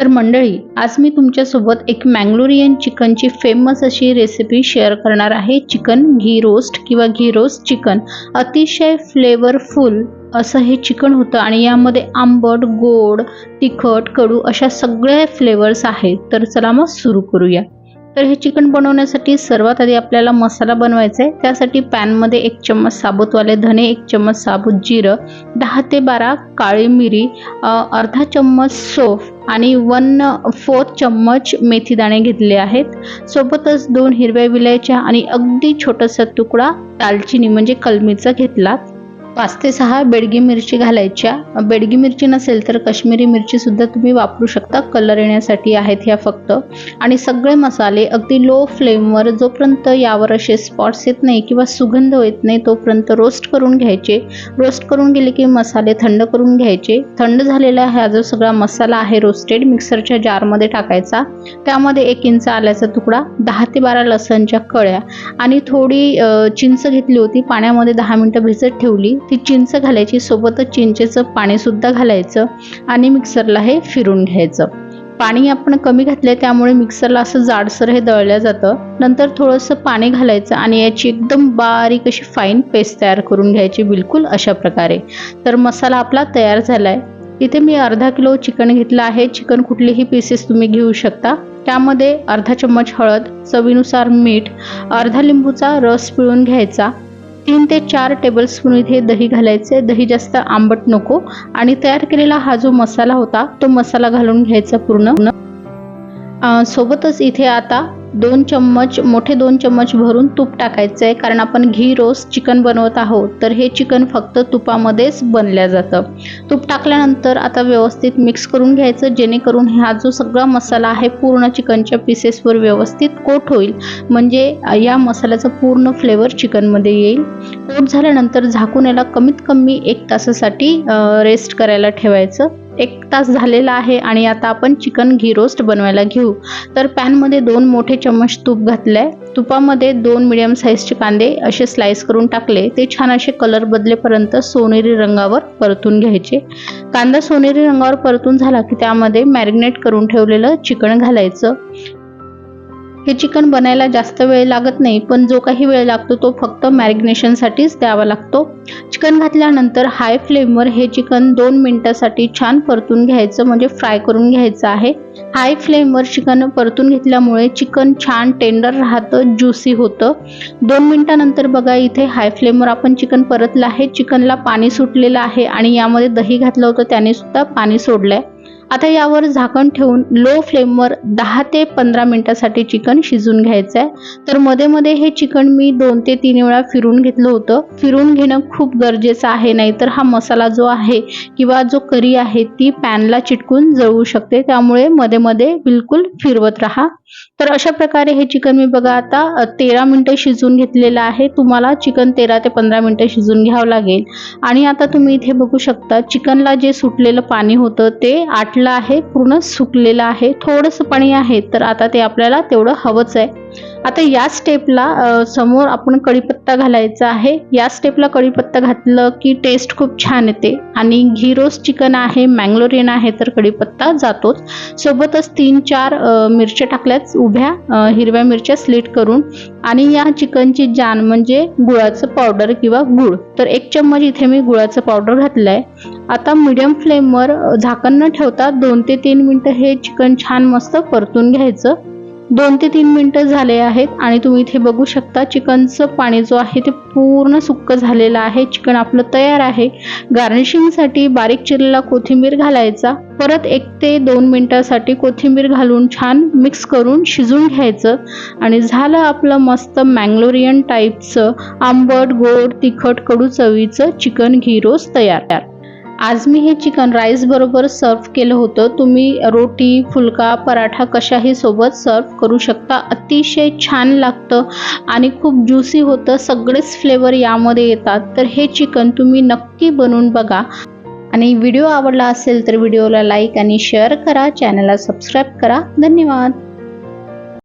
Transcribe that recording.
तर मंडळी आज मी तुमच्यासोबत एक मँगलोरियन चिकनची फेमस अशी रेसिपी शेअर करणार आहे. चिकन घी रोस्ट किंवा घी रोस्ट चिकन अतिशय फ्लेवरफुल असं हे चिकन होतं आणि यामध्ये आंबट गोड तिखट कडू अशा सगळ्या फ्लेवर्स आहेत. तर चला मग सुरू करूया. तर हे चिकन बनवण्यासाठी सर्वात आधी आपल्याला मसाला बनवायचा आहे. त्यासाठी पॅनमध्ये एक चम्मच साबुतवाले धने एक चम्मच साबूत जिरं दहा ते बारा काळी मिरी अर्धा चम्मच सोफ आणि वन फोर्थ चम्मच मेथीदाणे घेतले आहेत. सोबतच दोन हिरव्या विलायच्या आणि अगदी छोटासा तुकडा दालचिनी म्हणजे कलमीचा घेतला पाच ते सहा बेडगी मिरची घालायच्या. बेडगी मिरची नसेल तर काश्मीरी मिरचीसुद्धा तुम्ही वापरू शकता. कलर येण्यासाठी आहेत ह्या फक्त. आणि सगळे मसाले अगदी लो फ्लेमवर जोपर्यंत यावर असे स्पॉट्स येत नाही किंवा सुगंध येत नाही तोपर्यंत रोस्ट करून घ्यायचे. रोस्ट करून गेले की मसाले थंड करून घ्यायचे. थंड झालेला हा जो सगळा मसाला आहे रोस्टेड मिक्सरच्या जारमध्ये टाकायचा. त्यामध्ये एक इंच आल्याचा तुकडा दहा ते बारा लसणच्या कळ्या आणि थोडी चिंच घेतली होती. पाण्यामध्ये दहा मिनटं भिजत ठेवली. ती चिंच घालायची. सोबतच चिंचेचं पाणीसुद्धा घालायचं आणि मिक्सरला हे फिरून घ्यायचं. पाणी आपण कमी घातले त्यामुळे मिक्सरला असं जाडसर हे दळलं जातं. नंतर थोडंसं पाणी घालायचं आणि याची एकदम बारीक अशी फाईन पेस्ट तयार करून घ्यायची बिलकुल अशा प्रकारे. तर मसाला आपला तयार झाला आहे इथे मी अर्धा किलो चिकन घेतलं आहे. चिकन कुठलेही पीसेस तुम्ही घेऊ शकता. त्यामध्ये अर्धा चम्मच हळद चवीनुसार मीठ अर्धा लिंबूचा रस पिळून घ्यायचा. तीन ते चार टेबलस्पून इथे दही घालायचे दही जास्त आंबट नको. आणि तयार केलेला हा जो मसाला होता तो मसाला घालून घ्यायचा पूर्ण. सोबतच इथे आता दोन चम्मच मोठे दोन चम्मच भरून तूप टाकायचं आहे कारण आपण घी रोस्ट चिकन बनवत आहोत तर हे चिकन फक्त तुपामध्येच बनल्या जातं. तूप टाकल्यानंतर आता व्यवस्थित मिक्स करून घ्यायचं जेणेकरून हा जो सगळा मसाला आहे पूर्ण चिकनच्या पीसेसवर व्यवस्थित कोट होईल. म्हणजे या मसाल्याचा पूर्ण फ्लेवर चिकनमध्ये येईल. कोट झाल्यानंतर झाकून याला कमीत कमी एक तासासाठी रेस्ट करायला ठेवायचं. एक तास झालेला आहे आणि आता आपण चिकन घी रोस्ट बनवायला घेऊ. तर पॅनमध्ये दोन मोठे चम्मच तूप घातलंय. तुपामध्ये दोन मिडियम साईजचे कांदे असे स्लाइस करून टाकले. ते छान असे कलर बदलेपर्यंत सोनेरी रंगावर परतून घ्यायचे. कांदा सोनेरी रंगावर परतून झाला की त्यामध्ये मॅरिनेट करून ठेवलेलं चिकन घालायचं. हे चिकन बनायला जास्त वेळ लागत नाही पण जो काही वेळ लागतो तो फक्त मॅरिग्नेशनसाठीच द्यावा लागतो. चिकन घातल्यानंतर हाय फ्लेमवर हे चिकन दोन मिनटासाठी छान परतून घ्यायचं म्हणजे फ्राय करून घ्यायचं आहे. हाय फ्लेमवर चिकन परतून घेतल्यामुळे चिकन छान टेंडर राहतं ज्युसी होतं. दोन मिनटानंतर बघा इथे हाय फ्लेमवर आपण चिकन परतलं आहे. चिकनला पाणी सुटलेलं आहे आणि यामध्ये दही घातलं होतं त्याने सुद्धा पाणी सोडलंय. आता यावर झाकण ठेवून लो फ्लेमवर दहा ते पंधरा मिनिटासाठी चिकन शिजून घ्यायचं आहे तर मध्ये मध्ये हे चिकन मी दोन ते तीन वेळा फिरून घेतलं होतं. फिरून घेणं खूप गरजेचं आहे नाहीतर हा मसाला जो आहे किंवा जो करी आहे ती पॅनला चिटकून जळवू शकते. त्यामुळे मध्ये मध्ये बिलकुल फिरवत राहा. तर अशा प्रकारे हे चिकन मी बघा आता तेरा मिनटं शिजवून घेतलेलं आहे. तुम्हाला चिकन तेरा ते पंधरा मिनटं शिजून घ्यावं लागेल. आणि आता तुम्ही इथे बघू शकता चिकनला जे सुटलेलं पाणी होतं ते आठ आटलं आहे पूर्ण सुकलेलं आहे थोडंसं पाणी आहे तर आता ते आपल्याला तेवढं हवंच आहे. आता या स्टेपला समोर आपण कढीपत्ता घालायचा आहे. या स्टेपला कढीपत्ता घातलं की टेस्ट खूप छान येते. आणि घी रोस्ट चिकन आहे मँगलोरियन आहे तर कढीपत्ता जातोच. सोबतच तीन चार मिरच्या टाकल्याच उभ्या हिरव्या मिरच्या स्लीट करून. आणि या चिकनची जान म्हणजे गुळाचं पावडर किंवा गुळ. तर एक चम्मच इथे मी गुळाचं पावडर घातलं आहे आता मीडियम फ्लेमवर झाकण न ठेवता दोन ते तीन मिनटं हे चिकन छान मस्त परतून घ्यायचं. दोन ते तीन मिनटं झाले आहेत आणि तुम्ही इथे बघू शकता चिकनचं पाणी जो आहे ते पूर्ण सुक्क झालेलं आहे. चिकन आपलं तयार आहे. गार्निशिंगसाठी बारीक चिरलेला कोथिंबीर घालायचा. परत एक ते दोन मिनटासाठी कोथिंबीर घालून छान मिक्स करून शिजून घ्यायचं. आणि झालं आपलं मस्त मँगलोरियन टाईपचं आंबट गोड तिखट कडू चवीचं चिकन घी रोज तयार. आज मी हे चिकन राईस बरोबर सर्व केलं होतं. तुम्ही रोटी फुलका पराठा कशाही सोबत सर्व करू शकता. अतिशय छान लागतं आणि खूप ज्युसी होतं. सगळेच फ्लेवर यामध्ये येतात. तर हे चिकन तुम्ही नक्की बनवून बघा. आणि व्हिडिओ आवडला असेल तर व्हिडिओला लाईक आणि शेअर करा. चॅनलला सबस्क्राईब करा. धन्यवाद.